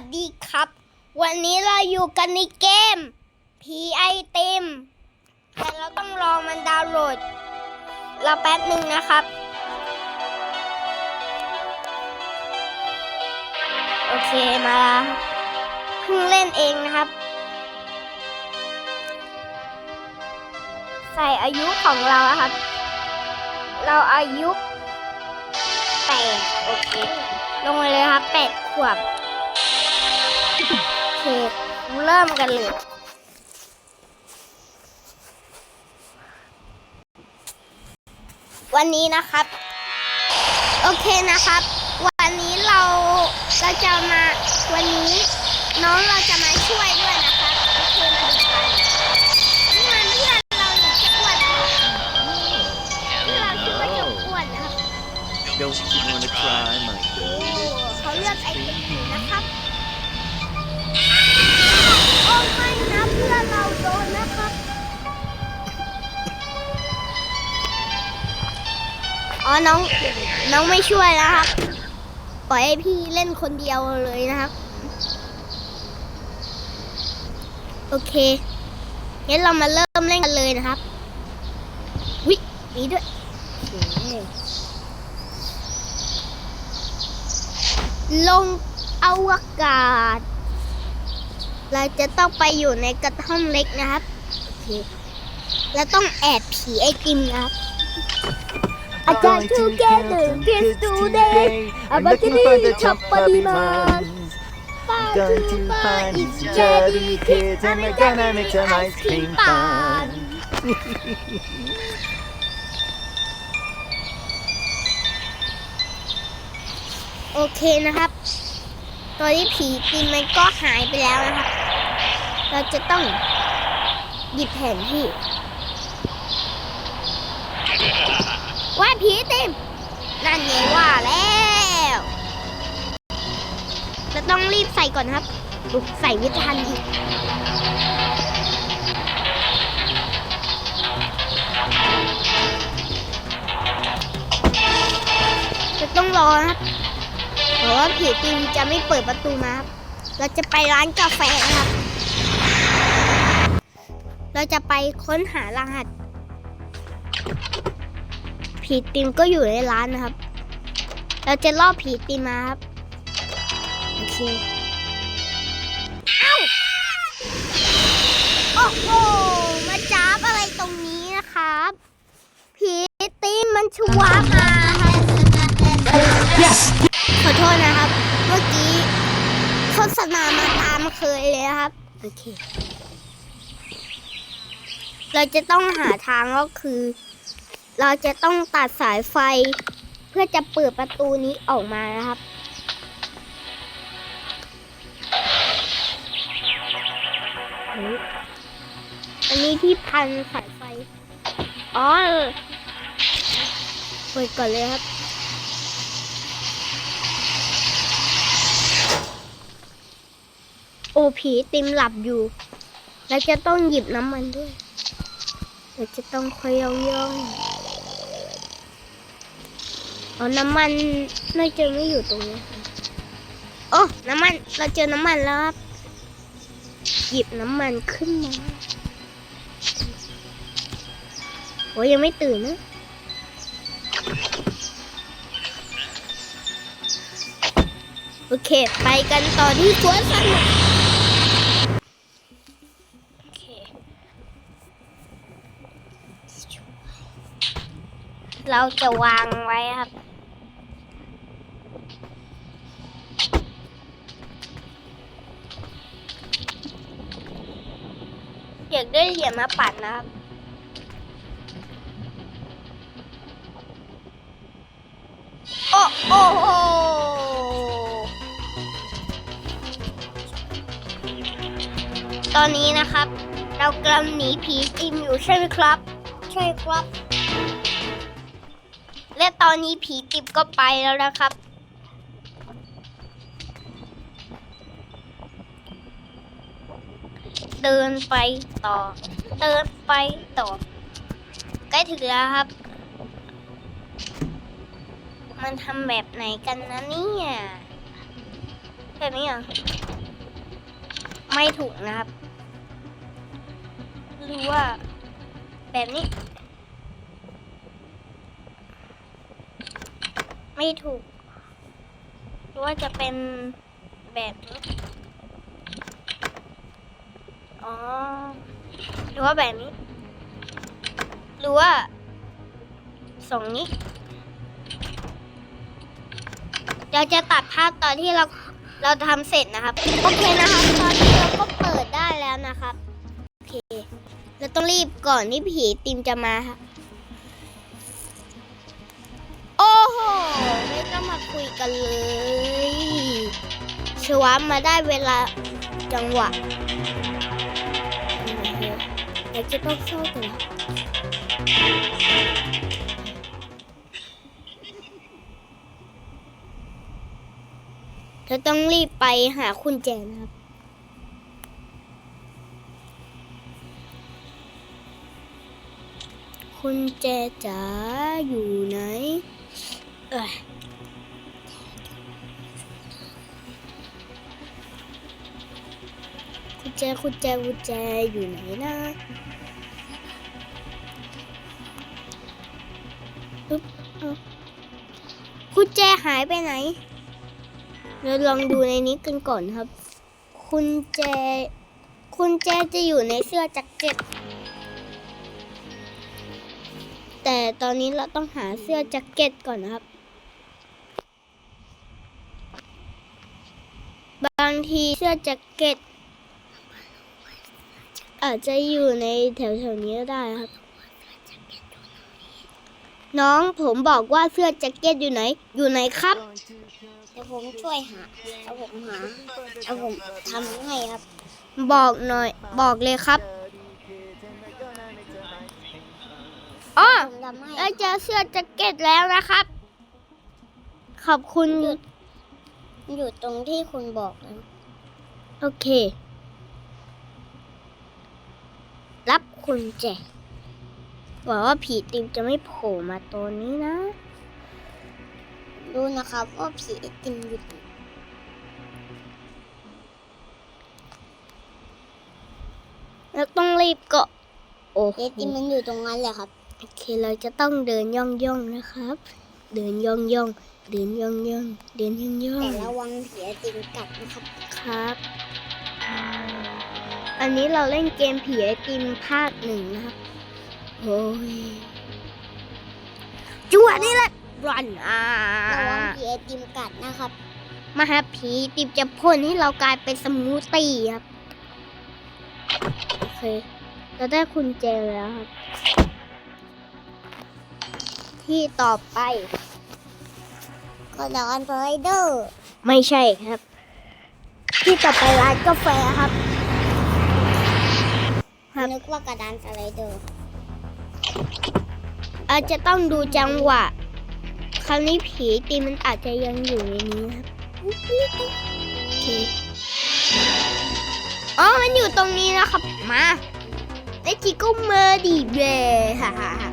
วัสดีครับ วันนี้เราอยู่กันในเกมผีไอติมแต่เราต้องรอมันดาวน์โหลด เราแป๊บหนึ่งนะครับ โอเคมาแล้วเพิ่งเล่นเองนะครับ ใส่อายุของเราครับ เราอายุแปดโอเค ลงมาเลยครับแปดขวบ เคเริ่มกันเลย วันนี้นะครับ โอเคนะครับ วันนี้เราเราจะมาวันนี้น้องเราจะมาช่วยด้วยนะคะ อ้ไม่นะเพื่อนเราโดนนะครับอ๋อน้องน้องไม่ช่วยนะครับ ปล่อยให้พี่เล่นคนเดียวเลยนะครับ โอเคงั้นเรามาเริ่มเล่นกันเลยนะครับวิมีด้วยโอเคลงอวกาศ เราจะต้องไปอยู่ในกระท่อมเล็กนะครับโอเคแล้วต้องแอบผีไอติมนะครับ อาจารย์ together kids today about to be top body man Going to find these jelly kids and we're gonna make some ice cream fun. โอเคนะครับ ตอนนี้ผีติมมันก็หายไปแล้วนะครับเราจะต้องหยิบแผนที่ ว่าผีติมนั่นไงว่าแล้ว เราต้องรีบใส่ก่อนครับลุกใส่ไม่ทันอีกจะต้องรอนะครับ เพราะว่าผีติมจะไม่เปิดประตูมาครับเราจะไปร้านกาแฟนะครับ เราจะไปค้นหารหัส ผีติมก็อยู่ในร้านนะครับ เราจะล่อผีติมมาครับ โอเคเอ้าโอ้โห มาจ้าบอะไรตรงนี้นะครับ ผีติมมันชัวามาครับขอ โทษนะครับ เมื่อกี้โฆษณามาตามเคยเลยนะครับ โอเค เราจะต้องหาทางก็คือ เราจะต้องตัดสายไฟ เพื่อจะเปิดประตูนี้ออกมานะครับอันนี้ที่พันสายไฟ อ๋อเปิดก่อนเลยครับ อผีติมหลับอยู่ แล้วจะต้องหยิบน้ำมันด้วยเราจะต้องคอยย่องย่องอ๋อน้ำมันน่าจะไม่อยู่ตรงนี้ค่ะโอ้น้ำมัน เราเจอน้ำมันแล้วครับหยิบน้ำมันขึ้นมาโอ้ยยังไม่ตื่นนะโอเค ไปกันต่อที่สวนสนุกโอเค เราจะวางไว้ครับอยากได้เหรียญมาปัดนะครับโอ้โอ้โหตอนนี้นะครับ เรากำลังหนีผีติมอยู่ใช่ไหมครับ ใช่ครับ และตอนนี้ผีติมก็ไปแล้วนะครับ เดินไปต่อ เดินไปต่อ ใกล้ถึงแล้วครับ มันทำแบบไหนกันนะเนี่ย แบบนี้เหรอ ไม่ถูกนะครับ หรือว่าแบบนี้ ไม่ถูกหรือว่าจะเป็นแบบนี้อ๋อ หรือว่าแบบนี้ หรือว่าสองนี้เราจะตัดภาพตอนที่เราเราทำเสร็จนะครับ โอเคนะครับ ตอนนี้เราก็เปิดได้แล้วนะครับ โอเค เราต้องรีบก่อนที่ผีติมจะมาครับ กันเลยชวามาได้เวลาจังหวะเราจะต้องเข้ากันนะเราต้องรีบไปหาคุณแจนะครับคุณแจจ๋าอยู่ไหน เอ้ย แจคุณแจคุณแจอยู่ไหนนะอึ๊บเอาคุณแจหายไปไหน เราลองดูในนี้กันก่อนครับ คุณแจ คุณแจจะอยู่ในเสื้อแจ็คเก็ต แต่ตอนนี้เราต้องหาเสื้อแจ็คเก็ตก่อนนะครับบางทีเสื้อแจ็คเก็ต อาจจะอยู่ในแถวๆนี้ก็ได้ครับ น้องผมบอกว่าเสื้อแจ็คเก็ตอยู่ไหน อยู่ไหนครับเดี๋ยวผมช่วยหาเอาผมหาเอาผมทำให้ครับ บอกหน่อย บอกเลยครับอ๋อเราเจอเสื้อแจ็คเก็ตแล้วนะครับ ขอบคุณอยู่อยู่ตรงที่คุณบอกนะ โอเค รับคุณแจหวังว่าผีติมจะไม่โผล่มาตัวนี้นะ ดูนะครับว่าผีไอติมอยู่ไหนแล้วต้องรีบก็โอ้ไอติมมันอยู่ตรงนั้นแหละครับ โอเคเราจะต้องเดินย่องย่องๆนะครับ เดินย่องย่องๆเดินย่องย่องๆเดินย่องย่องแต่ระวังผีไอติมกัดนะครับ ครับ อันนี้เราเล่นเกมผีไอติมภาคหนึ่งนะครับ โอ้ยจังหวะนี้แหละรันอ่าระวังผีไอติมกัดนะครับ มาหาผีติมจะพ่นให้เรากลายเป็นสมูทตี้ครับ โอเค เราได้คุณแจแล้วครับ ที่ต่อไปก็ร้อนไรเดอร์ไม่ใช่ครับ ที่ต่อไปร้านกาแฟครับ ครับนึกว่ากระดานสไลเดอร์อาจจะต้องดูจังหวะ คราวนี้ผีตีมันอาจจะยังอยู่ในนี้ครับโอเคอ๋อ มันอยู่ตรงนี้นะครับ มาไอจิก็เมอร์ดีเบฮ่าฮ่าฮ่า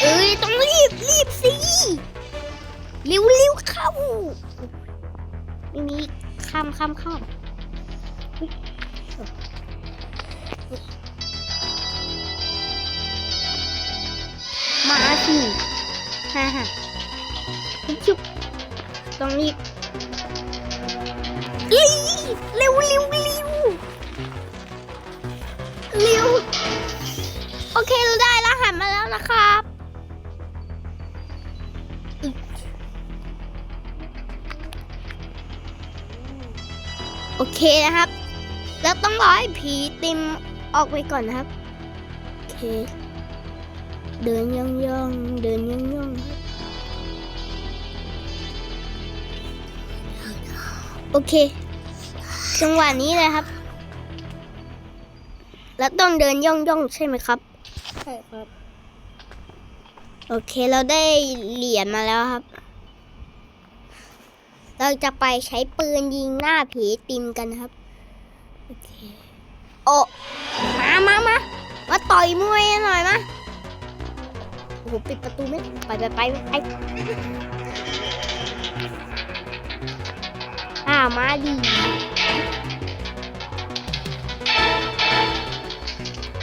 เอ้ยต้องรีบรีบสิ เร็วเร็วเข้าไม่มีข้ามข้ามข้ามมาสิฮ่าฮ่าชุบต้องรีบเอ้เร็วเร็วเร็วเร็วโอเคเราได้รหัสมาแล้วนะครั เคนะครับ แล้วต้องรอให้ผีติมออกไปก่อนนะครับ โอเค เดินย่องย่องๆเดินย่องย่องๆครับโอเค จังหวะนี้เลยครับ แล้วต้องเดินย่องย่องๆใช่ไหมครับ ใช่ครับ โอเคเราได้เหรียญมาแล้วครับ เราจะไปใช้ปืนยิงหน้าผีติมกันครับ โอเค โอ้ มามามามาต่อยมวยหน่อยมาโหโหปิดประตูไม่ไปไปไปไปอ่ามาดี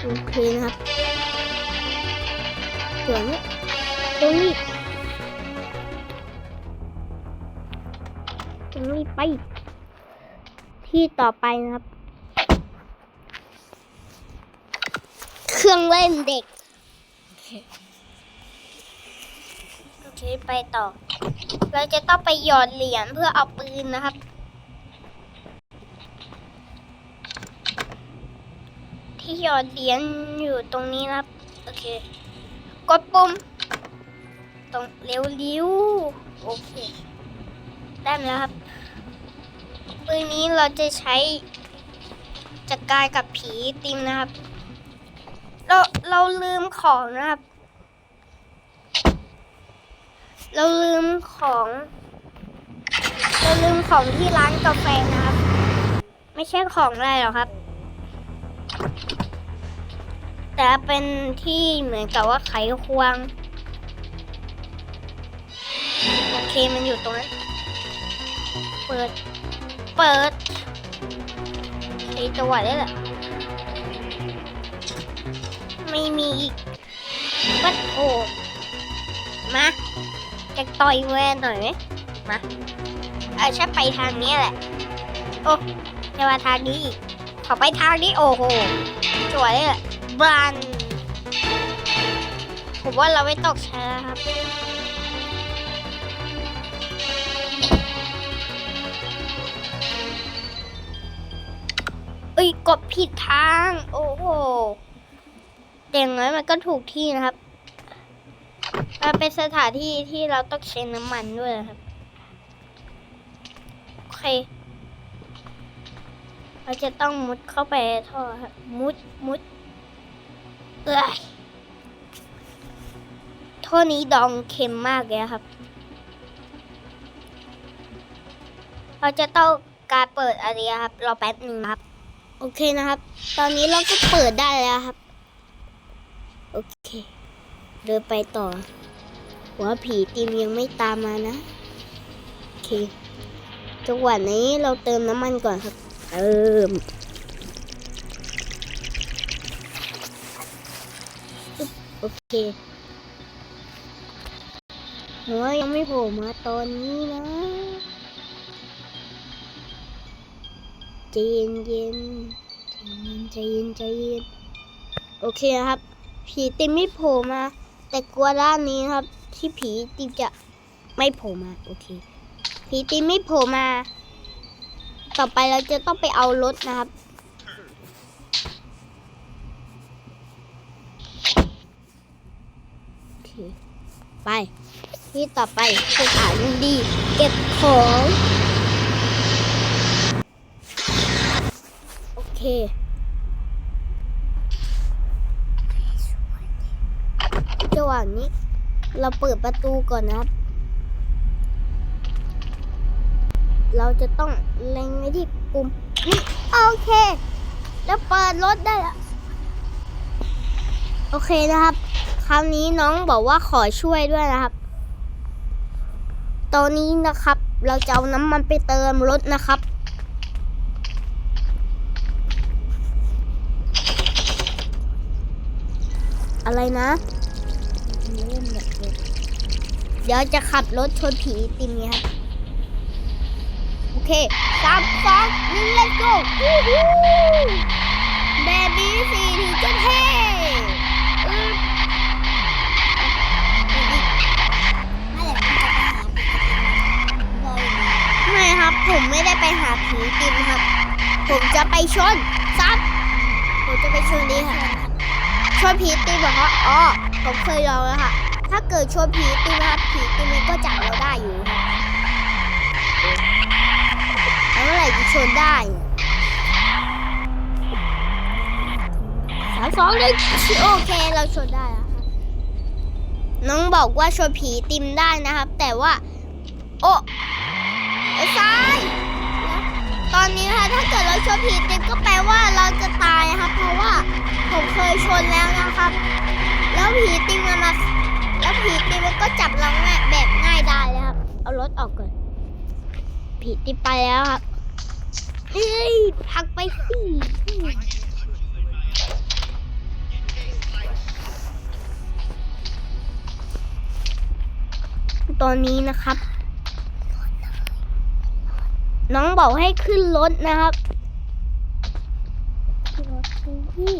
โอเคนะครับส่วนนี้ตรงนี้ ไป ที่ต่อไปนะครับ เครื่องเล่นเด็กโอเคไปต่อ เราจะต้องไปหยอดเหรียญเพื่อเอาปืนนะครับที่หยอดเหรียญอยู่ตรงนี้นะโอเค กดปุ่ม ตรงเร็วๆโอเค ได้แล้วครับ ปืนนี้เราจะใช้จัดการกับผีติมนะครับ เราเราลืมของนะครับ เราลืมของ เราลืมของที่ร้านกาแฟนะครับ ไม่ใช่ของอะไรหรอกครับ แต่เป็นที่เหมือนกับว่าไขควง โอเคมันอยู่ตรงนั้น เปิด เปิดใช้จังหวะได้แหละ ไม่มีอีกวัดโอมาจะต่อยแวนหน่อยไหมมาเออฉันไปทางนี้แหละ โอ้จะมาทางนี้อีกขอไปทางนี้โอ้โหสวยเลยอะบันผมว่าเราไม่ตกช้าครับ เอ้ยกดผิดทาง โอ้โหแต่อย่างน้อยมันก็ถูกที่นะครับมันเป็นสถานที่ที่เราต้องใช้น้ำมันด้วยนะครับ โอเค เราจะต้องมุดเข้าไปท่อครับ มุดมุดเอ้ยท่อนี้ดองเค็มมากเลยครับ เราจะต้องการเปิดอะไรครับ รอแป๊บหนึ่งครับ โอเคนะครับ ตอนนี้เราก็เปิดได้แล้วครับ โอเค เดินไปต่อ หัวผีตีมยังไม่ตามมานะ โอเค จังหวะนี้เราเติมน้ำมันก่อนครับ เติมโอเคหัวยังไม่โผล่มาตอนนี้นะ ใจเย็นเย็นใจเย็นใจเย็นใจเย็นโอเคนะครับ ผีติมไม่โผล่มา แต่กลัวด้านนี้ครับ ที่ผีติมจะไม่โผล่มาโอเค ผีติมไม่โผล่มา ต่อไปเราจะต้องไปเอารถนะครับโอเคไปที่ต่อไปสถานดี เก็บของ โอเคระหว่างนี้ เราเปิดประตูก่อนนะครับ เราจะต้องเล็งไว้ที่ปุ่มนี่โอเค แล้วเปิดรถได้แล้วโอเคนะครับ คราวนี้น้องบอกว่าขอช่วยด้วยนะครับ ตอนนี้นะครับ เราจะเอาน้ำมันไปเติมรถนะครับ อะไรนะ เดี๋ยวจะขับรถชนผีติมไงครับ โอเคสามสองหนึ่ง let's go วู้ฮู้แบบนี้สิถึงจะเท่ไม่เลยมันจะไปหาผีบอยไม่ครับ ผมไม่ได้ไปหาผีติมครับ ผมจะไปชนซับผมจะไปชนดีค่ะ ชนผีติมเหรอคะอ๋อผมเคยลองแล้วค่ะ ถ้าเกิดชวนผีติมนะครับผีติมมันก็จับเราได้อยู่ครับแล้วเมื่อไหร่จะชนได้สามสองเลยโอเคเราชนได้แล้วครับน้องบอกว่าชนผีติมได้นะครับ แต่ว่า โอ้เอ้ยซ้าย ตอนนี้นะคะถ้าเกิดเราชนผีติมก็แปลว่าเราจะตายนะครับ เพราะว่าผมเคยชนแล้วนะครับ แล้วผีติมมันมาแล้วผีติ๊ก็จับเราง่ายแบบง่ายได้เลยครับ เอารถออกก่อนผีติดไปแล้วครับเฮ้ยผลักไปสิตอนนี้นะครับ น้องบอกให้ขึ้นรถนะครับนี่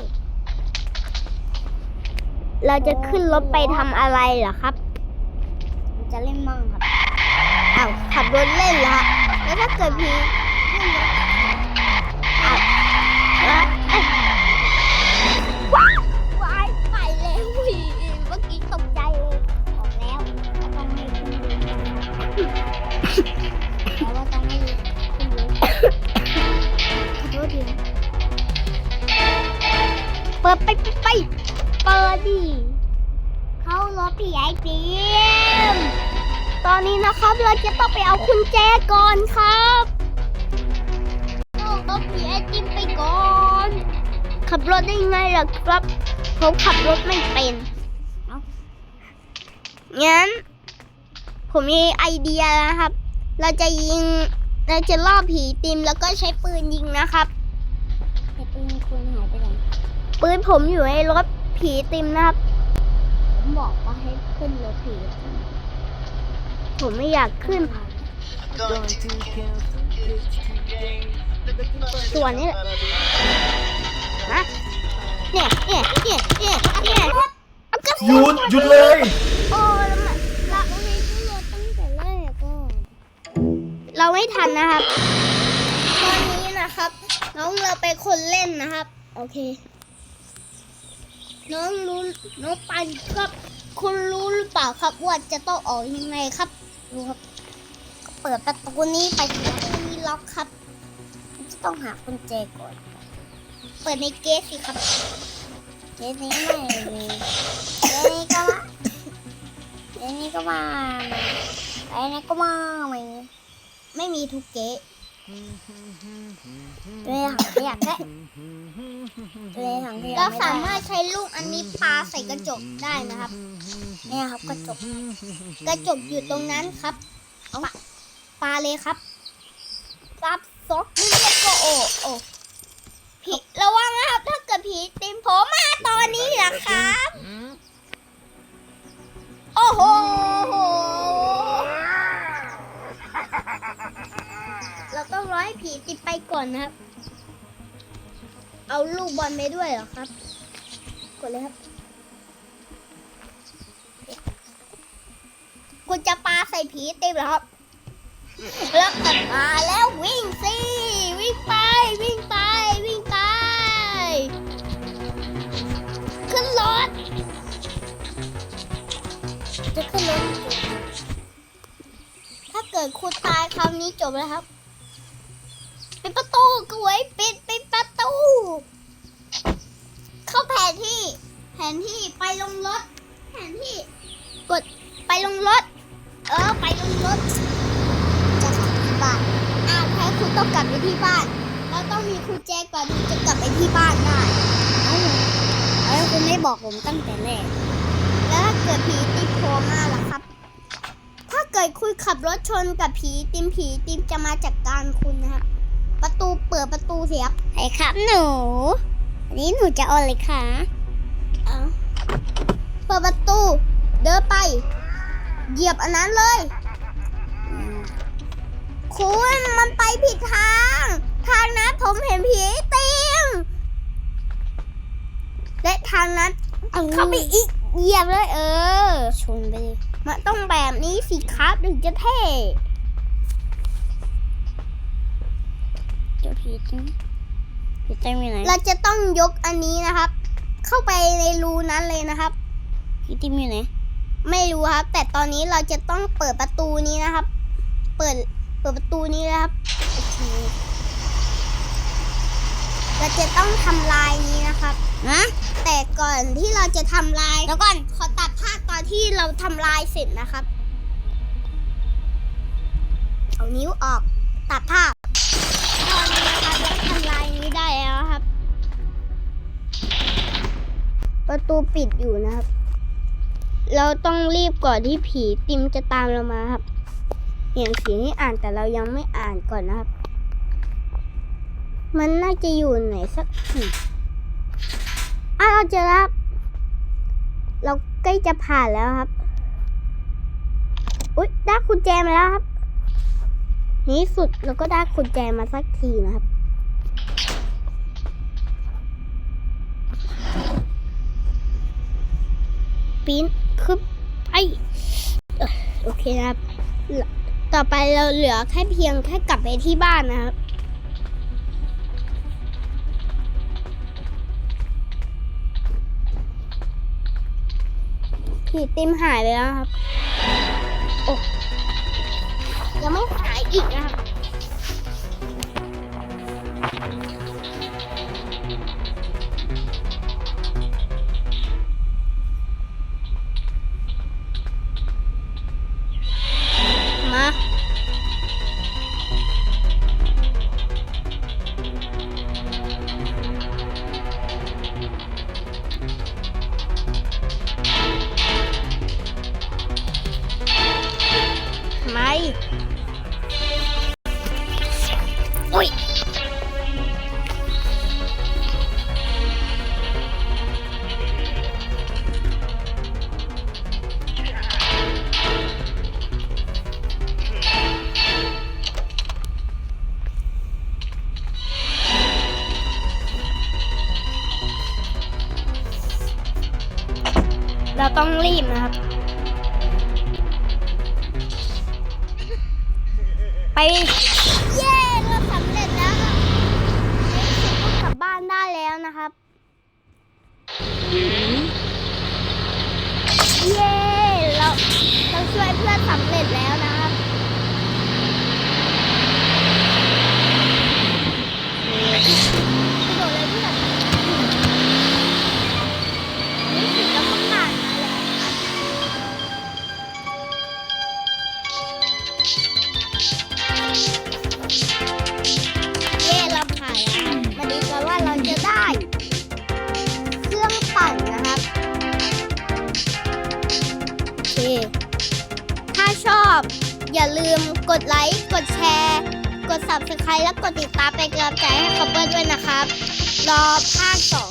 เราจะขึ้นรถไปทำอะไรเหรอครับมันจะเล่นมั่งครับอ้าวขับรถเล่นเหรอฮะแล้วถ้าเกิดพีอ้ อนนี้นะครับ เราจะต้องไปเอาคุณแจก่อนครับเอารถผีไอติมไปก่อน ขับรถได้ไงล่ะครับ ผมขับรถไม่เป็นเอ้างั้น ผมมีไอเดียแล้วนะครับ เราจะยิง เราจะล่อผีติมแล้วก็ใช้ปืนยิงนะครับไอติมคุณหายไปไหนปืนผมอยู่ในรถผีติมนะครับ ผมบอกว่าให้ขึ้นรถผีไอติม ผมไม่อยากขึ้น Going to kill some kids today. ส่วนนี้แหละนะเนี่ยเนี่ยเนี่ยเนี่ยเนี่ยเอากระหสุยุนดหยุดเลย โอ้แล้วมันเราต้องให้ขึ้นรถตั้งแต่แรกก็เราไม่ทันนะครับ ตอนนี้นะครับ น้องเราไปนคนเล่นนะครับ โอเค น้องรู้น้องปันครับ คุณรู้หรือเปล่าครับว่าจะต้องออกยังไงครับ รู้ครับ เปิดประตูนี้ไปถึงประตูนี้ล็อกครับจะต้องหากุญแจก่อน เปิดในเกสสิครับเจนี้ไม่มีเจนี้ก็มาเจนี้ก็มาไอ้นี่ก็มาไม่ไม่มีทุกเกส เลยถังขยะแค่เลยถังขยะเราไม่สาได้มารถใช้ลูกอันนี้ปาใส่กระจกได้นะครับ เนี่ยครับกระจก กระจกอยู่ตรงนั้นครับเอาปะปาเลยครับซับซอกนี่เรียกว่าโอโอผีระวังนะครับถ้าเกิดผีติมผมมาตอนนี้นะครับ ผีติดไปก่อนนะครับ เอาลูกบอลไปด้วยเหรอครับ กดเลยครับ คุณจะปาใส่ผีติมเหรอครับ แล้วกลับมาแล้ววิ่งสิ วิ่งไป วิ่งไป วิ่งไป ขึ้นรถ จะขึ้นรถ ถ้าเกิดคุณตายคราวนี้จบแล้วครับ กล้วยปิดปิดประตู เข้าแผนที่ แผนที่ไปลงรถ แผนที่ กดไปลงรถ เออ ไปลงรถ จะกลับที่บ้านอ้าวแพ้คุณต้องกลับไปที่บ้านเราต้องมีคุณแจก่อนถึงจะกลับไปที่บ้านได้เอ้าเอ้ยคุณไม่บอกผมตั้งแต่แรก แล้วถ้าเกิดผีติดโผล่มาล่ะครับถ้าเกิดคุณขับรถชนกับผีติมผีติมจะมาจัดการคุณนะครับ ประตูเปิดประตูเสียบไอ้ครับหนู อันนี้หนูจะเอาเลยค่ะเอาเปิดประตู เดินไป เหยียบอันนั้นเลยคุณมันไปผิดทาง ทางนั้นผมเห็นผีติมและทางนั้นเอาเข้าไปอีกเหยียบเลย เออ ชนไปเลยมันต้องแบบนี้สิครับถึงจะเท่ ดี๋ยวผีจริงผีเต็มอยู่ไหนเราจะต้องยกอันนี้นะครับ เข้าไปในรูนั้นเลยนะครับผีเต็มอยู่ไหนไม่รู้ครับ แต่ตอนนี้เราจะต้องเปิดประตูนี้นะครับ เปิดเปิดประตูนี้นะครับโอเคเราจะต้องทำลายนี้นะครับนะแต่ก่อนที่เราจะทำลายแล้วก่อนขอตัดภาพตอนที่เราทำลายเสร็จนะครับ เอานิ้วออกตัดภาพ ประตูปิดอยู่นะครับ เราต้องรีบก่อนที่ผีติมจะตามเรามาครับเห็นผีให้อ่านแต่เรายังไม่อ่านก่อนนะครับ มันน่าจะอยู่ไหนสักทีอะเราเจอแล้วครับเราใกล้จะผ่านแล้วครับ อุ๊ยได้กุญแจมาแล้วครับนที่สุดเราก็ได้กุญแจมาสักทีนะครับ ปีนขึ้นไปเอ่อโอเคนะครับ ต่อไปเราเหลือแค่เพียงแค่กลับไปที่บ้านนะครับ ผีติมหายไปแล้วครับ โอ้ยังไม่หายอีกนะครับ Bye. เพื่อนสำเร็จแล้วนะ รับรอภาคสอ